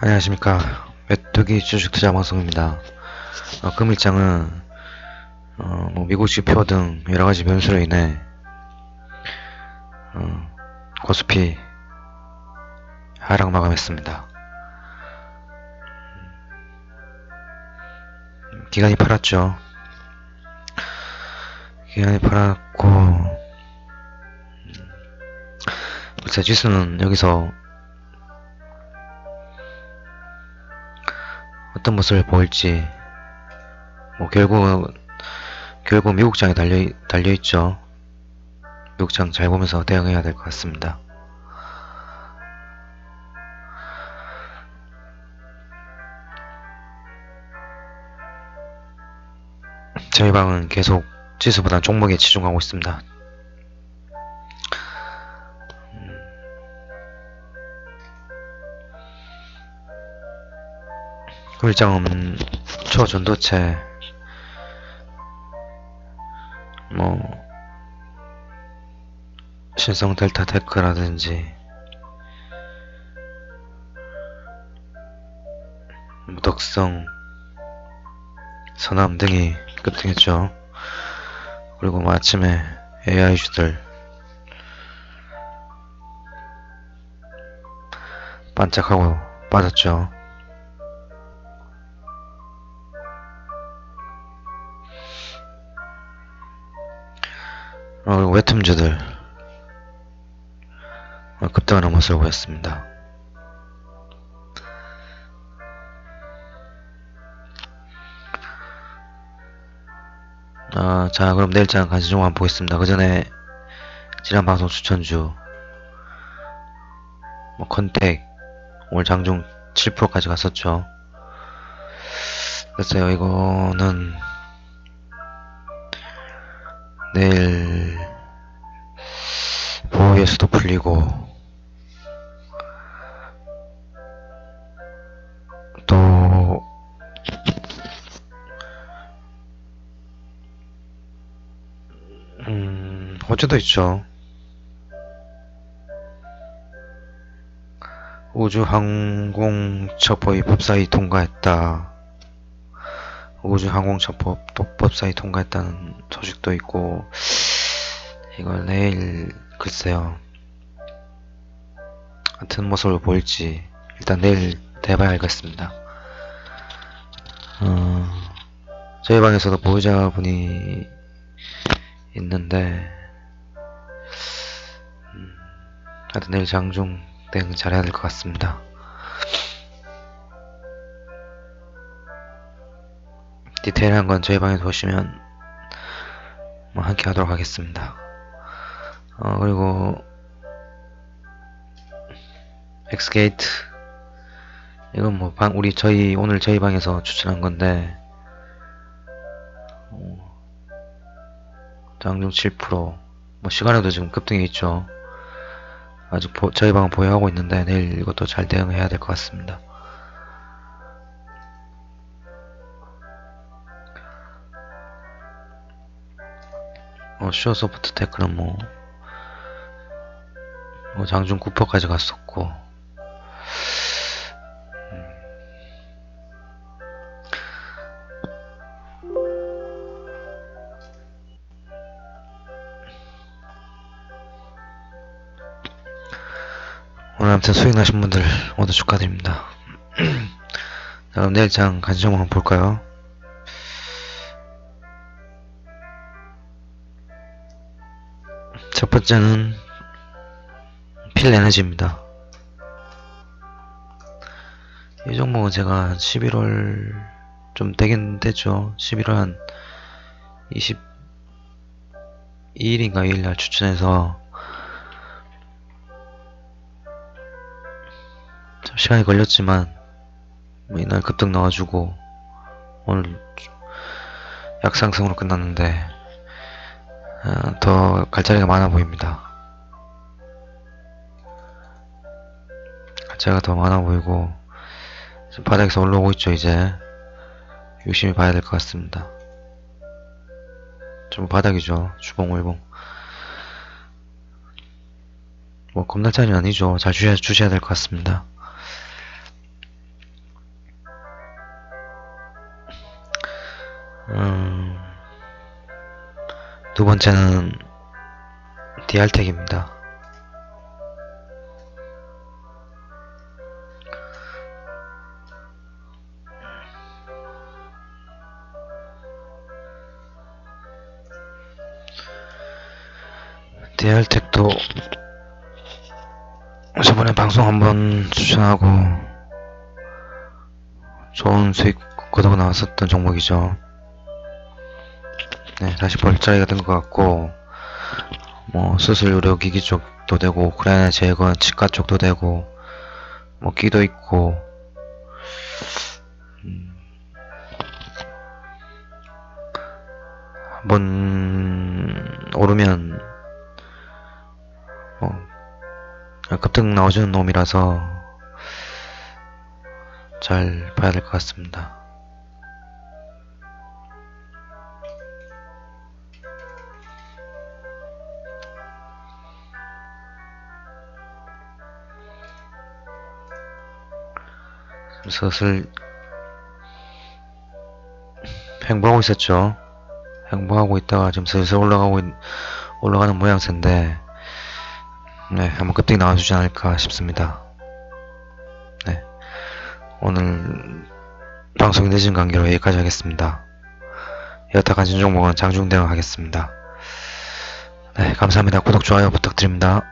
안녕하십니까 메뚜기 주식투자 방송입니다. 어, 금일장은 어, 뭐 미국 지표 등 여러가지 변수로 인해 어, 코스피 하락 마감했습니다. 음, 기간이 팔았죠. 기간이 팔았고 음, 글쎄 지수는 여기서 어떤 모습을 보일지 뭐 결국 결국 미국장에 달려 달려 있죠. 미국장 잘 보면서 대응해야 될 것 같습니다. 저희 방은 계속 지수보다 종목에 치중하고 있습니다. 일정은 초전도체 뭐 신성 델타 테크라든지 무덕성 서남 등이 급등했죠. 그리고 뭐 아침에 AI주들 반짝하고 빠졌죠. 어, 웹툰주들 어, 급등하는 모습을 보였습니다. 아, 자, 그럼 내일 장 간시 좀 한번 보겠습니다. 그 전에 지난 방송 추천주 뭐 컨택 오늘 장중 7%까지 갔었죠. 글쎄요, 이거는 내일 보호에서도 풀리고 또 음, 호주도 있죠. 우주항공첩보의 법사위 통과했다. 우주항공첩법 법사위 통과했다는 소식도 있고 이걸 내일 글쎄요 같은 모습을 보일지 일단 내일 대봐야 알겠습니다. 어, 저희 방에서도 보호자분이 있는데 음, 하여튼 내일 장중 대응 잘해야 될 것 같습니다. 디테일한 건 저희 방에서 보시면 뭐 함께 하도록 하겠습니다. 어, 그리고 엑스게이트 이건 뭐 방 우리 저희 오늘 저희 방에서 추천한 건데 어, 장중 7%뭐 시간에도 지금 급등해 있죠. 아직 보, 저희 방은 보유하고 있는데 내일 이것도 잘 대응해야 될 것 같습니다. 어, 슈어소프트 테크는 뭐, 뭐 장중 9%까지 갔었고, 음. 오늘 아무튼 수익 나신 분들 모두 축하드립니다. 자, 그럼 내일 장 간식 한번 볼까요? 첫 번째는 필 에너지입니다. 이 종목은 제가 11월 좀 되긴 됐죠. 11월 한 22일인가 2일 날 추천해서 좀 시간이 걸렸지만 뭐 이날 급등 나와주고 오늘 약상승으로 끝났는데 어, 더 갈 자리가 많아 보입니다. 가짜가 더 많아 보이고 바닥에서 올라오고 있죠 이제. 유심히 봐야 될 것 같습니다. 좀 바닥이죠 주봉월봉. 뭐 겁나짜는 아니죠. 잘 주셔야, 주셔야 될 것 같습니다. 음, 두 번째는 디알텍입니다. DR택도 저번에 방송 한번 추천하고 좋은 수익 거두고 나왔었던 종목이죠. 네, 다시 볼자리가 된 것 같고 뭐 수술 의료 기기 쪽도 되고 우크라이나 재건 치과 쪽도 되고 뭐 끼도 있고 음, 한번 오르면 뭐 급등 나오주는 놈이라서 잘 봐야 될 것 같습니다. 슬슬 횡보하고 있었죠. 횡보하고 있다가 좀 슬슬 올라가고 있- 올라가는 모양새인데 네 한번 급등이 나와주지 않을까 싶습니다. 네 오늘 방송이 늦은 관계로 여기까지 하겠습니다. 여타 관심 종목은 장중 대응 하겠습니다. 네 감사합니다. 구독 좋아요 부탁드립니다.